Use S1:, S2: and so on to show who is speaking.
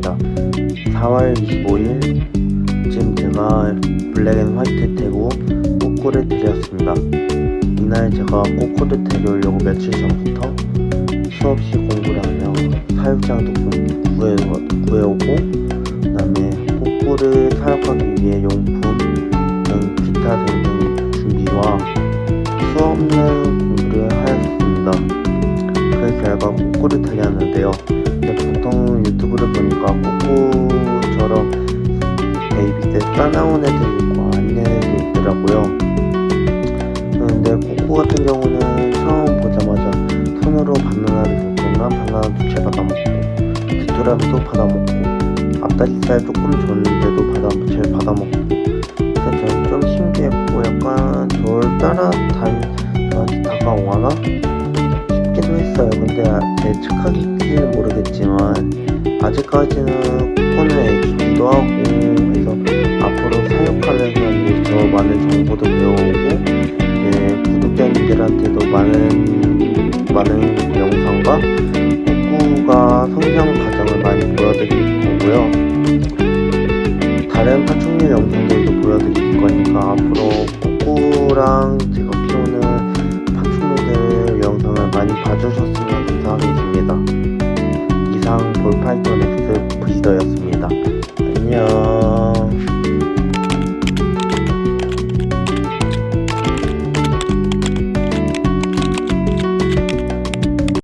S1: 4월 25일 지금 제가 블랙앤 화이트 태고 꼬꼬를 드렸습니다. 이날 제가 꼬꼬를 데려오려고 며칠 전부터 수없이 공부를 하며 사육장도 구- 구해, 구해오고 그 다음에 꼬꼬를 사육하기 위해 용품 등 기타 등등 준비와 수없는 공부를 하였습니다. 그 결과 꼬꼬를 달렸는데요. 보통 유튜브를 보니까 꼬꼬처럼 베이비 때 싸나운 애들 있고 아닌 애들도 있더라고요. 근데 꼬꼬 같은 경우는 처음 보자마자 손으로 바나나를 줬거나 바나나 두채 받아먹고 귀뚜라미도 받아먹고 앞다리살 조금 줬는데도 받아, 제 받아먹고 그래서 저는 좀 신기했고 약간 저를 따라 다, 저한테 다가오거나 싶기도 했어요. 근데 아- 제 착각 일지는 모르겠지만 아직까지는 꼬꼬는 애기기도 하고 그래서 앞으로 사육하면서 이제 더 많은 정보도 배워오고 이제 구독자님들한테도 많은 많은 영상과 꼬꼬가 성장 과정을 많이 보여드릴 거고요. 다른 파충류 영상들도 보여드릴 거니까 앞으로 꼬꼬랑 제가 키우는 파충류들 영상을 많이 봐주셨으면. 이상 볼파이톤 X 브리더였습니다.